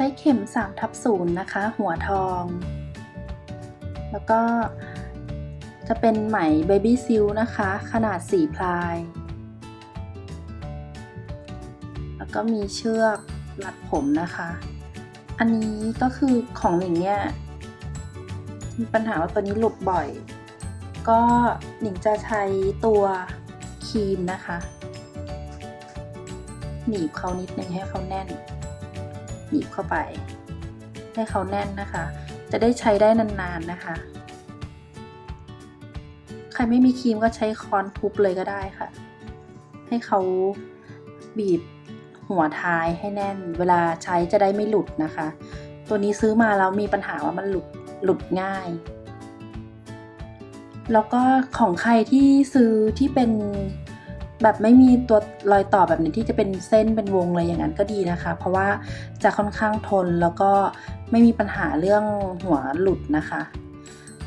ช้เข็ม3ทับ0นะคะ หัวทอง แล้วก็จะเป็นไหม Baby s i l นะคะ ขนาด 4 พลาย แล้วก็มีเชือกรัดผมนะคะ อันนี้ก็คือของหนิงเนี่ยมีปัญหาว่าตัวนี้หลุดบ่อย ก็หนิงจะใช้ตัวครีมนะคะ หนีบเขานิดนึงให้เขาแน่น หนีบเข้าไป ให้เขาแน่นนะคะ จะได้ใช้ได้นานๆนะคะ ใครไม่มีครีมก็ใช้ค้อนทุบเลยก็ได้ค่ะ ให้เขาบีบหัวท้ายให้แน่น เวลาใช้จะได้ไม่หลุดนะคะ ตัวนี้ซื้อมาแล้วมีปัญหาว่ามันหลุดหลุดง่ายแล้วก็ของใครที่ซื้อที่เป็น แบบไม่มีตัวรอยต่อแบบนี้ที่จะเป็นเส้นเป็นวงเลยอย่างนั้นก็ดีนะคะ เพราะว่าจะค่อนข้างทนแล้วก็ไม่มีปัญหาเรื่องหัวหลุดนะคะ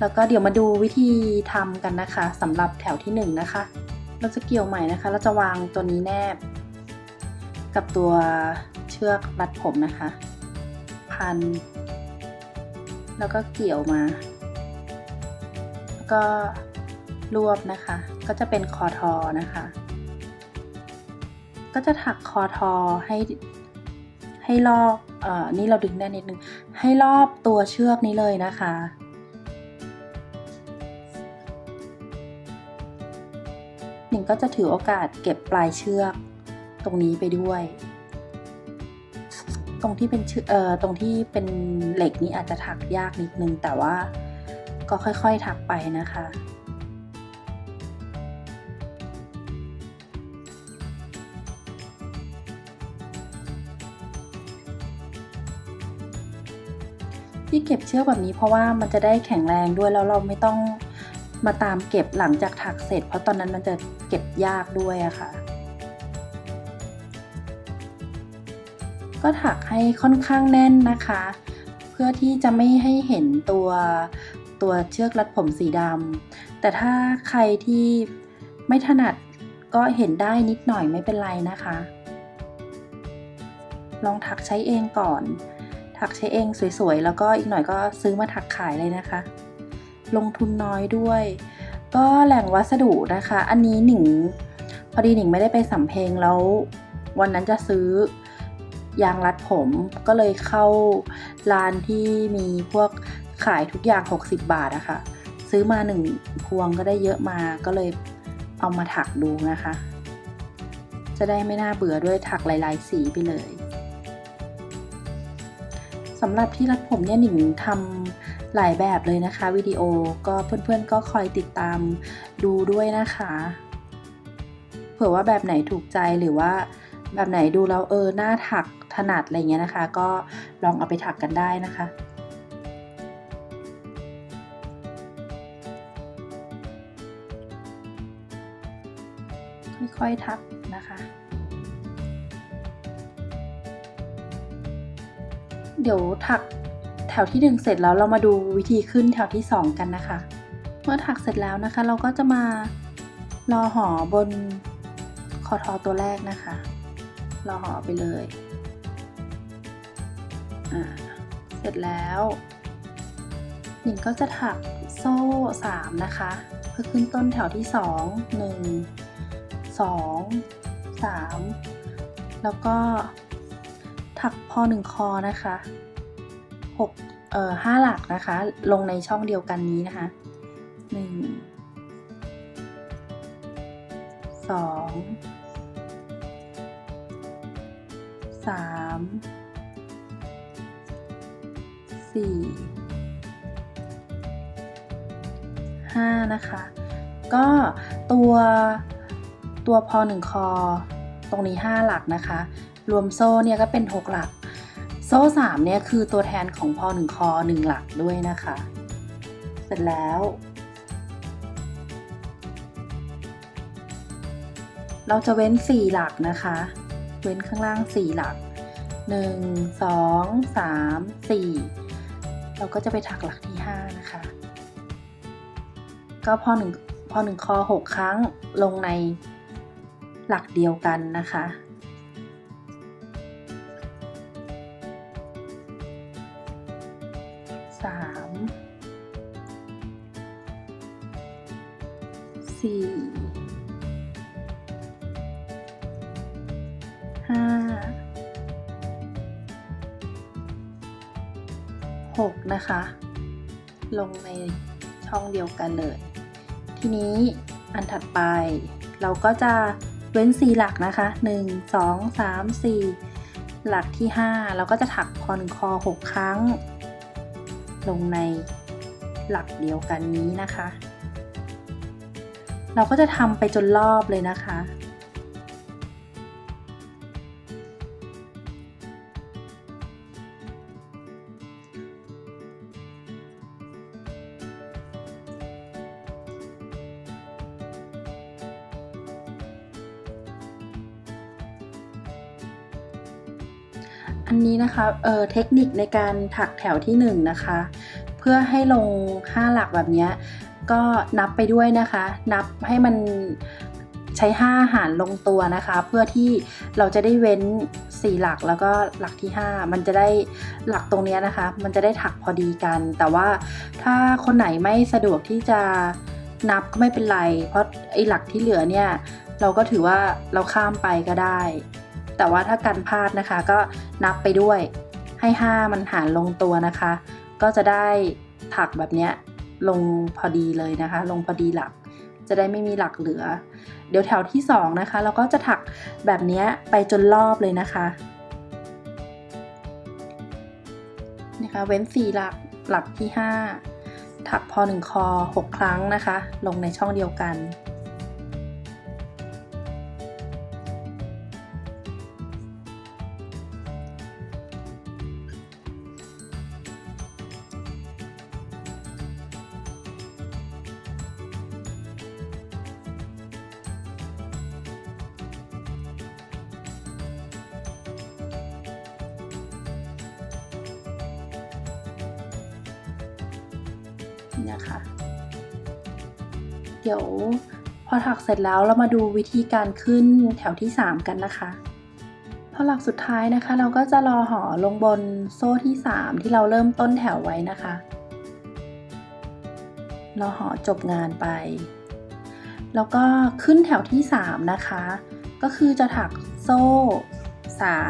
แล้วก็เดี๋ยวมาดูวิธีทำกันนะคะสำหรับแถวที่1นนะคะ เราจะเกี่ยวใหม่นะคะ เราจะวางตัวนี้แนบ กับตัวเชือกรัดผมนะคะ พัน แล้วก็เกี่ยวมาแล้วก็รวบนะคะ ก็จะเป็นคอทอนะคะ ก็จะถักคอทอให้ให้รอบเอ่อนี่เราดึงได้นิดนึง ให้รอบตัวเชือกนี้เลยนะคะ หนิงก็จะถือโอกาสเก็บปลายเชือกตรงนี้ไปด้วย ตรงที่เป็นเชือกเอ่อตรงที่เป็นเหล็กนี้อาจจะถักยากนิดนึง แต่ว่าก็ค่อยๆถักไปนะคะ เก็บเชือกแบบนี้เพราะว่ามันจะได้แข็งแรงด้วยแล้วเราไม่ต้องมาตามเก็บหลังจากถักเสร็จ เพราะตอนนั้นมันจะเก็บยากด้วยอะค่ะ ก็ถักให้ค่อนข้างแน่นนะคะ เพื่อที่จะไม่ให้เห็นตัวตัวเชือกรัดผมสีดำแต่ถ้าใครที่ไม่ถนัดก็เห็นได้นิดหน่อยไม่เป็นไรนะคะ ลองถักใช้เองก่อน ถักใช้เองสวยๆ แล้วก็อีกหน่อยก็ซื้อมาถักขายเลยนะคะ ลงทุนน้อยด้วย ก็แหล่งวัสดุนะคะ อันนี้หนิงพอดีหนิงไม่ได้ไปสำเพ็งแล้ว วันนั้นจะซื้อยางรัดผมก็เลยเข้าร้านที่มีพวกขายทุกอย่าง 60 บาทอะคะ่ะ ซื้อมาหนึ่งพวงก็ได้เยอะมาก็เลยเอามาถักดูนะคะ จะได้ไม่น่าเบื่อด้วยถักหลาย ๆ สีไปเลย สำหรับที่รัดผมเนี่ยหนิงทำหลายแบบเลยนะคะวิดีโอก็เพื่อนๆก็คอยติดตามดูด้วยนะคะ เผื่อว่าแบบไหนถูกใจหรือว่าแบบไหนดูแล้วเออหน้าถักถนัดอะไรเงี้ยนะคะ ก็ลองเอาไปถักกันได้นะคะค่อยๆทัก เดี๋ยวถักแถวที่หนึ่งเสร็จแล้วเรามาดูวิธีขึ้นแถวที่สองกันนะคะ เมื่อถักเสร็จแล้วนะคะ เราก็จะมารอห่อบนคอทอตัวแรกนะคะ รอห่อไปเลยอ่าเสร็จแล้วหนิงก็จะถักโซ่สามนะคะ เพื่อขึ้นต้นแถวที่สองหนึ่งสองสามแล้วก็ ถักพอหนึ่งคอนะคะหกเอ่อห้าหลักนะคะ ลงในช่องเดียวกันนี้นะคะหนึ่งสองสามสี่ห้านะคะ ก็ตัวตัวพอหนึ่งคอตรงนี้ 5 หลักนะคะ รวมโซ่เนี่ยก็เป็น 6 หลัก โซ่3เนี่ยคือตัวแทนของพอหนึ่งคอ1หลักด้วยนะคะ เสร็จแล้ว เราจะเว้น 4 หลักนะคะ เว้นข้างล่าง 4 หลัก 1 2 3 4 เราก็จะไปถักหลักที่ 5 นะคะ ก็พอหนึ่งพอหนึ่งคอ6 ครั้งลงในหลักเดียวกันนะคะ สี่ห้าหกนะคะ ลงในช่องเดียวกันเลย ทีนี้อันถัดไป เราก็จะเว้นสี่หลักนะคะหนึ่งสองสามสี่หลักที่ห้าเราก็จะถักพอหนึ่งคอหกครั้ง ลงในหลักเดียวกันนี้นะคะ เราก็จะทำไปจนรอบเลยนะคะ อันนี้นะคะเอ่อเทคนิคในการถักแถวที่1นนะคะ เพื่อให้ลง 5 หลักแบบเนี้ย ก็นับไปด้วยนะคะ นับให้มันใช้ 5 หารลงตัวนะคะ เพื่อที่เราจะได้เว้น 4 หลักแล้วก็หลักที่ 5 มันจะได้หลักตรงนี้นะคะ มันจะได้ถักพอดีกัน แต่ว่าถ้าคนไหนไม่สะดวกที่จะนับก็ไม่เป็นไร เพราะไอ้หลักที่เหลือเนี่ย เราก็ถือว่าเราข้ามไปก็ได้ แต่ว่าถ้ากันพลาดนะคะก็นับไปด้วยให้ 5 มันหารลงตัวนะคะ ก็จะได้ถักแบบเนี้ย ลงพอดีเลยนะคะ ลงพอดีหลัก จะได้ไม่มีหลักเหลือ เดี๋ยวแถวที่ 2 นะคะ เราก็จะถักแบบนี้ไปจนรอบเลยนะคะนะคะเว้น 4 หลักหลักที่ 5 ถักพอ1คอ 6 ครั้งนะคะ ลงในช่องเดียวกัน ดี๋ยวพอถักเสร็จแล้วเรามาดูวิธีการขึ้นแถวที่ 3 กันนะคะพอหลักสุดท้ายนะคะ เราก็จะรอห่อลงบนโซ่ที่ 3 ที่เราเริ่มต้นแถวไว้นะคะรอห่อจบงานไป แล้วก็ขึ้นแถวที่ 3 นะคะ ก็คือจะถักโซ่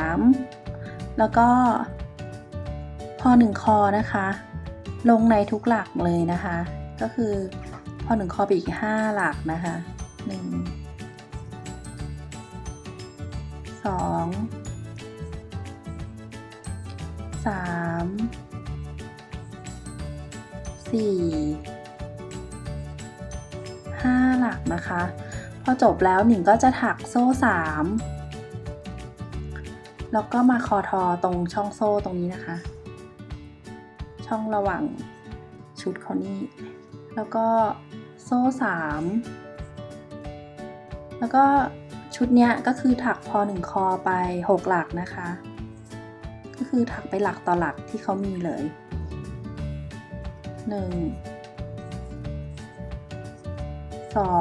3 แล้วก็พอ1คอนะคะ ลงในทุกหลักเลยนะคะ ก็คือ พอหนึ่งคอไปอีกห้าหลักนะคะหนึ่งสองสามสี่ห้าหลักนะคะ พอจบแล้วหนิงก็จะถักโซ่สามแล้วก็มาคอทอตรงช่องโซ่ตรงนี้นะคะ ช่องระหว่างชุดเขานี่ แล้วก็ โซ่สามแล้วก็ชุดเนี้ยก็คือถักพอหนึ่งคอไปหกหลักนะคะ ก็คือถักไปหลักต่อหลักที่เขามีเลยหนึ่งสอ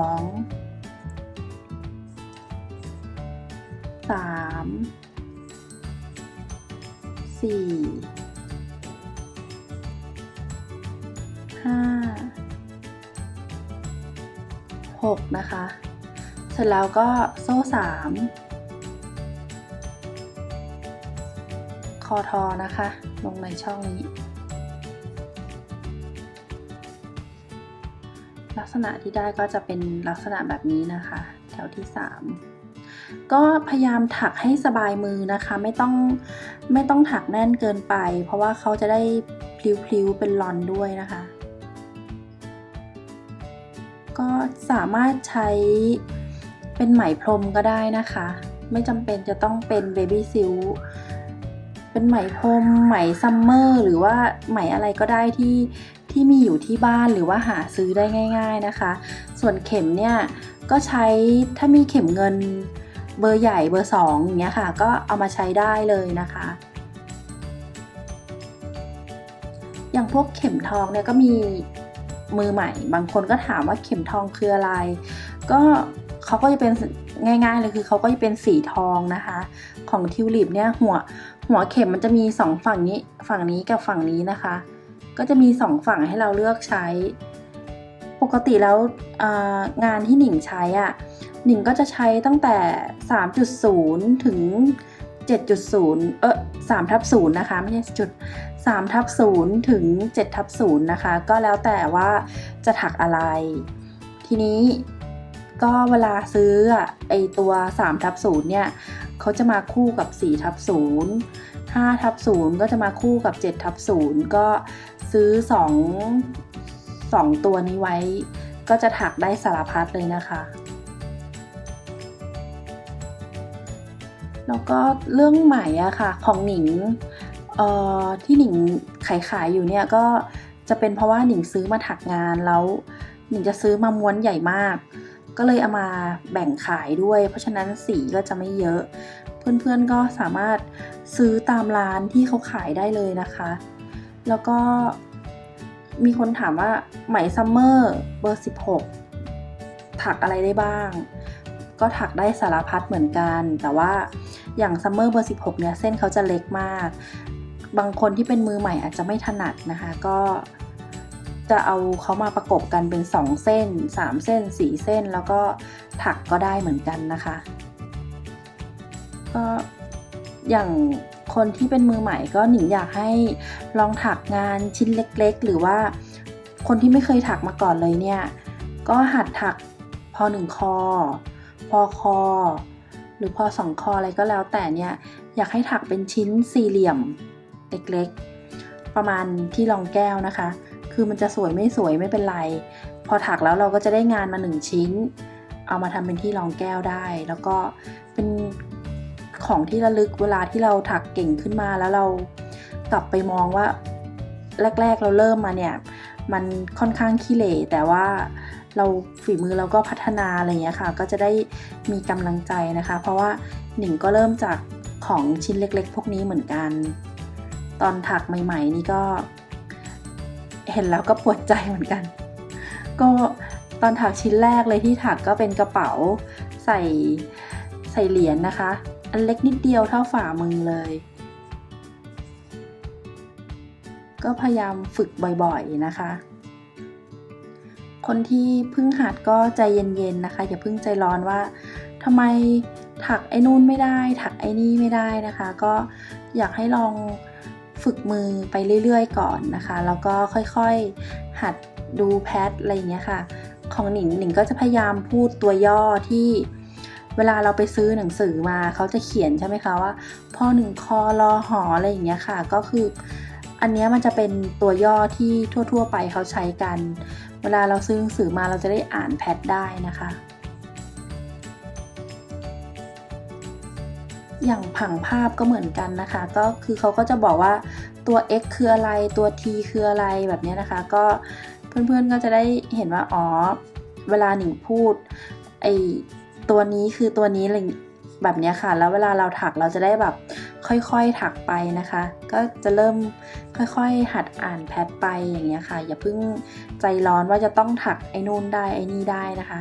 งสามสี่ห้าหกนะคะ เสร็จแล้วก็โซ่สามคอทอนะคะ ลงในช่องนี้ ลักษณะที่ได้ก็จะเป็นลักษณะแบบนี้นะคะ แถวที่ 3ก็พยายามถักให้สบายมือนะคะ ไม่ต้องไม่ต้องถักแน่นเกินไป เพราะว่าเขาจะได้พลิ้วๆเป็นลอนด้วยนะคะ ก็สามารถใช้เป็นไหมพรมก็ได้นะคะ ไม่จำเป็นจะต้องเป็นเบบี้ซิลเป็นไหมพรมไหมซัมเมอร์หรือว่าไหมอะไรก็ได้ที่ที่มีอยู่ที่บ้านหรือว่าหาซื้อได้ง่าย ๆนะคะ ส่วนเข็มเนี่ยก็ใช้ถ้ามีเข็มเงินเบอร์ใหญ่เบอร์สองอย่างเงี้ยค่ะ ก็เอามาใช้ได้เลยนะคะ อย่างพวกเข็มทองเนี่ยก็มี มือใหม่ บางคนก็ถามว่าเข็มทองคืออะไร ก็เขาก็จะเป็นง่ายๆเลยคือเขาก็จะเป็นสีทองนะคะ ของทิวลิปเนี่ยหัวหัวเข็มมันจะมีสองฝั่งนี้ฝั่งนี้กับฝั่งนี้นะคะ ก็จะมีสองฝั่งให้เราเลือกใช้ ปกติแล้วงานที่หนิงใช้อะหนิงก็จะใช้ตั้งแต่ 3.0 ถึง 7.0 เออ3ทับ0นะคะ ไม่ใช่จุด 3ทับ0ถึง7ทับ0นะคะ ก็แล้วแต่ว่าจะถักอะไร ทีนี้ก็เวลาซื้อไอตัว3ทับ0เนี่ยเขาจะมาคู่กับ4ทับ0 5ทับ0ก็จะมาคู่กับ7ทับ0ก็ซื้อ 2 2 ตัวนี้ไว้ ก็จะถักได้สารพัดเลยนะคะ แล้วก็เรื่องใหม่อะค่ะ ของหนิง เอ่อที่หนิงขายขายอยู่เนี่ยก็จะเป็นเพราะว่าหนิงซื้อมาถักงานแล้ว หนิงจะซื้อมาม้วนใหญ่มาก ก็เลยเอามาแบ่งขายด้วย เพราะฉะนั้นสีก็จะไม่เยอะ เพื่อนๆก็สามารถซื้อตามร้านที่เขาขายได้เลยนะคะ แล้วก็มีคนถามว่าไหมซัมเมอร์เบอร์ 16 ถักอะไรได้บ้าง ก็ถักได้สารพัดเหมือนกัน แต่ว่าอย่างซัมเมอร์เบอร์ 16 เนี่ย เส้นเขาจะเล็กมาก บางคนที่เป็นมือใหม่อาจจะไม่ถนัดนะคะ ก็จะเอาเขามาประกบกันเป็น 2 เส้น 3 เส้น 4 เส้น แล้วก็ถักก็ได้เหมือนกันนะคะ ก็อย่างคนที่เป็นมือใหม่ก็หนิงอยากให้ลองถักงานชิ้นเล็กๆ หรือว่าคนที่ไม่เคยถักมาก่อนเลยเนี่ย ก็หัดถักพอหนึ่งคอ พอคอ หรือพอสองคออะไรก็แล้วแต่เนี่ย อยากให้ถักเป็นชิ้นสี่เหลี่ยม เล็กๆ ประมาณที่รองแก้วนะคะ คือมันจะสวยไม่สวยไม่เป็นไร พอถักแล้วเราก็จะได้งานมาหนึ่งชิ้น เอามาทำเป็นที่รองแก้วได้ แล้วก็เป็นของที่ระลึกเวลาที่เราถักเก่งขึ้นมาแล้วเรากลับไปมองว่าแรก ๆ เราเริ่มมาเนี่ย มันค่อนข้างขี้เหร่แต่ว่าเราฝีมือเราก็พัฒนาอะไรอย่างเงี้ยค่ะ ก็จะได้มีกำลังใจนะคะ เพราะว่าหนิงก็เริ่มจากของชิ้นเล็ก ๆ พวกนี้เหมือนกัน ตอนถักใหม่ๆนี่ก็ เห็นแล้วก็ปวดใจเหมือนกัน ก็ตอนถักชิ้นแรกเลยที่ถักก็เป็นกระเป๋าใส่ใส่เหรียญนะคะ อันเล็กนิดเดียวเท่าฝ่ามือเลย ก็พยายามฝึกบ่อยๆนะคะ คนที่เพิ่งหัดก็ใจเย็นๆนะคะ อย่าเพิ่งใจร้อนว่าทำไมถักไอ้นู่นไม่ได้ ถักไอ้นี่ไม่ได้นะคะ ก็อยากให้ลอง ฝึกมือไปเรื่อยๆ ก่อนนะคะ แล้วก็ค่อยๆ หัดดูแพทอะไรอย่างเงี้ยค่ะ ของหนิงหนิงก็จะพยายามพูดตัวย่อที่เวลาเราไปซื้อหนังสือมาเขาจะเขียนใช่ไหมคะว่าพ่อหนึ่งคอรอหออะไรอย่างเงี้ยค่ะ ก็คือ อันเนี้ยมันจะเป็นตัวย่อที่ทั่ว ๆ ไปเขาใช้กัน เวลาเราซื้อหนังสือมาเราจะได้อ่านแพทได้นะคะ อย่างผังภาพก็เหมือนกันนะคะ ก็คือเขาก็จะบอกว่าตัว x คืออะไรตัว t คืออะไรแบบนี้นะคะ ก็เพื่อนๆก็จะได้เห็นว่าอ๋อเวลาหนิงพูดไอตัวนี้คือตัวนี้อะไรแบบนี้ค่ะ แล้วเวลาเราถักเราจะได้แบบค่อยๆถักไปนะคะ ก็จะเริ่มค่อยๆ หัดอ่านแพทไปอย่างเงี้ยค่ะ อย่าเพิ่งใจร้อนว่าจะต้องถักไอ้นู่นได้ไอ้นี่ได้นะคะ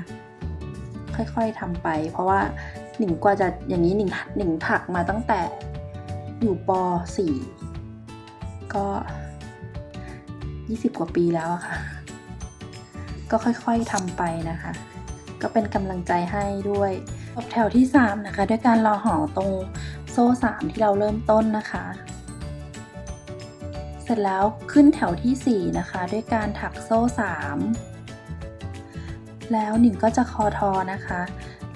ค่อยๆทำไป เพราะว่า หนิงกว่าจะอย่างนี้หนิงหนิงถักมาตั้งแต่อยู่ป .4 ก็ 20 กว่าปีแล้วอะค่ะ ก็ค่อยๆทำไปนะคะ ก็เป็นกำลังใจให้ด้วยจบแถวที่ 3 นะคะ ด้วยการรอห่อตรงโซ่ 3 ที่เราเริ่มต้นนะคะ เสร็จแล้วขึ้นแถวที่ 4 นะคะ ด้วยการถักโซ่ 3 แล้วหนิงก็จะคอทอนะคะ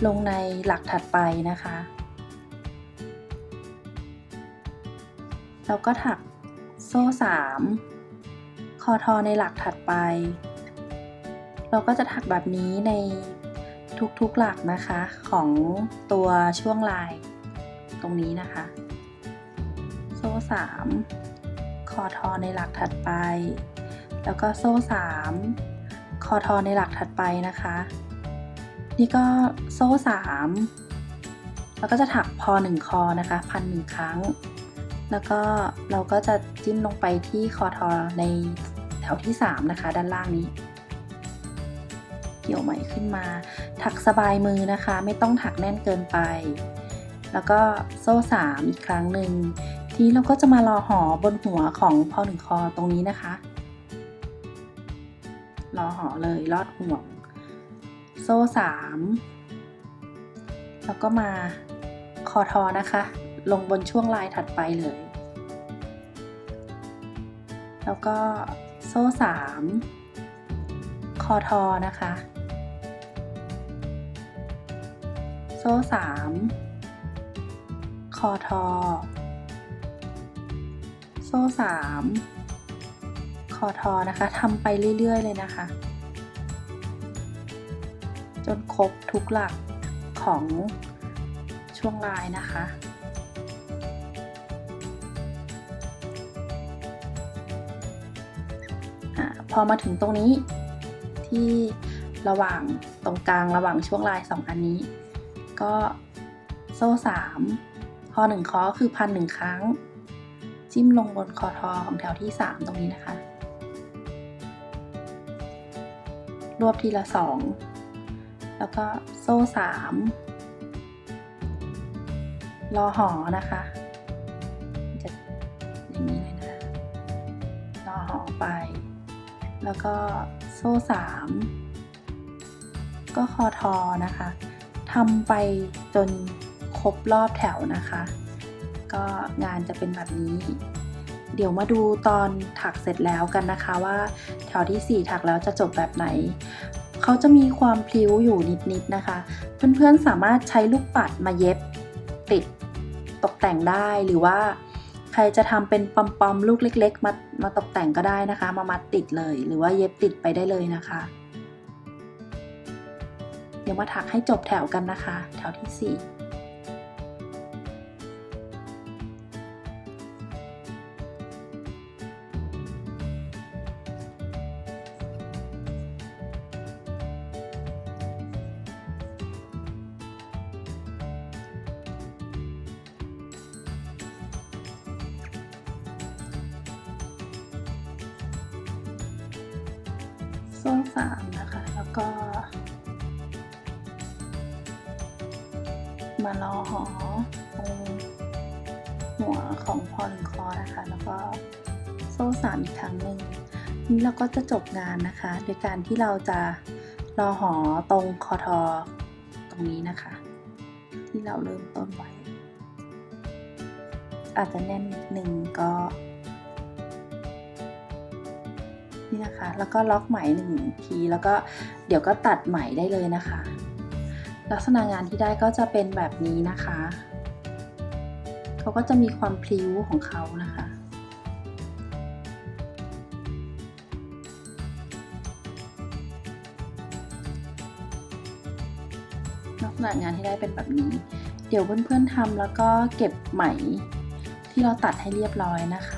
ลงในหลักถัดไปนะคะ แล้วก็ถักโซ่ 3 คอทอในหลักถัดไป เราก็จะถักแบบนี้ในทุกๆหลักนะคะของตัวช่วงลายตรงนี้นะคะ โซ่ 3 คอทอในหลักถัดไป แล้วก็โซ่ 3 คอทอในหลักถัดไปนะคะ นี่ก็โซ่3แล้วก็จะถักพอ1คอนะคะพันหนึ่งครั้ง แล้วก็เราก็จะจิ้มลงไปที่คอทอในแถวที่ 3 นะคะ ด้านล่างนี้ เกี่ยวไหมขึ้นมา ถักสบายมือนะคะ ไม่ต้องถักแน่นเกินไป แล้วก็โซ่3อีกครั้งหนึ่งทีนี้เราก็จะมารอห่อบนหัวของพอหนึ่งคอตรงนี้นะคะ รอหอเลยลอดห่วง โซ่สามแล้วก็มาคอทอนะคะ ลงบนช่วงลายถัดไปเลย แล้วก็โซ่สามคอทอนะคะ โซ่สามคอทอ โซ่สามคอทอนะคะทำไปเรื่อย ๆ เลยนะคะ จนครบทุกหลักของช่วงลายนะคะ พอมาถึงตรงนี้ที่ระหว่างตรงกลางระหว่างช่วงลายสองอันนี้ ก็โซ่สามพอหนึ่งคอคือพันหนึ่งครั้ง จิ้มลงบนคอทอของแถวที่สามตรงนี้นะคะ รวบทีละสอง แล้วก็โซ่สามรอหอนะคะจะอย่างนี้เลยนะรอหอไป แล้วก็โซ่สามก็คอทอนะคะทำไปจนครบรอบแถวนะคะ ก็งานจะเป็นแบบนี้ เดี๋ยวมาดูตอนถักเสร็จแล้วกันนะคะว่าแถวที่ 4 ถักแล้วจะจบแบบไหน เขาจะมีความพลิ้วอยู่นิดๆนะคะ เพื่อนๆสามารถใช้ลูกปัดมาเย็บติดตกแต่งได้หรือว่า ใครจะทำเป็นปอมๆลูกเล็ก ๆ มามาตกแต่งก็ได้นะคะ มามัดติดเลย หรือว่าเย็บติดไปได้เลยนะคะ เดี๋ยวมาถักให้จบแถวกันนะคะ แถวที่ 4 หนึ่งคอนะคะแล้วก็โซ่สามอีกครั้งหนึ่งนี้เราก็จะจบงานนะคะ โดยการที่เราจะรอหอตรงคอทอตรงนี้นะคะ ที่เราเริ่มต้นไว้ อาจจะแน่นนิดนึงก็นี่นะคะ แล้วก็ล็อกไหมหนึ่งที แล้วก็เดี๋ยวก็ตัดไหมได้เลยนะคะ ลักษณะงานที่ได้ก็จะเป็นแบบนี้นะคะ เขาก็จะมีความพลิ้วของเขานะคะลักษณะงานที่ได้เป็นแบบนี้ เดี๋ยวเพื่อนๆทำแล้วก็เก็บไหมที่เราตัดให้เรียบร้อยนะคะ